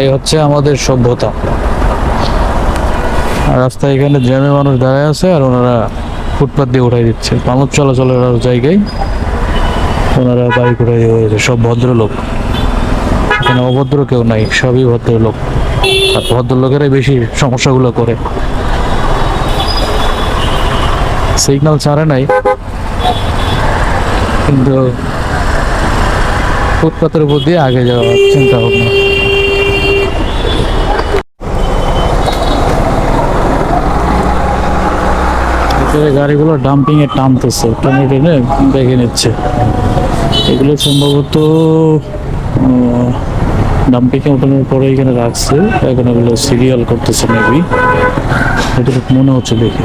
এই হচ্ছে আমাদের সভ্যতা। রাস্তায় এখানে জ্যামে মানুষ দাঁড়ায় আছে আর ওনারা ফুটপাত দিয়ে উঠাই দিচ্ছে। মানুষ চলাচলের জায়গায় ওনারা বাইক উঠাই দিয়ে হয়েছে সব ভদ্রলোক। এখানে অভদ্র কেউ নাই, সবই ভদ্রলোক। আর ভদ্রলোকেরাই বেশি সমস্যাগুলো করে। সিগন্যাল ছাড়ে নাই। কিন্তু ফুটপাতের উপর দিয়ে আগে যাওয়ার চিন্তা ভাবনা। গাড়িগুলো ডাম্পিং এ টানতেছে, টেনে টেনে দেখে নিচ্ছে। এগুলো সম্ভবত ডাম্পিং ওঠানোর পরে এখানে রাখছে। এখন এগুলো সিরিয়াল করতেছে মেবি এটা মনে হচ্ছে দেখে।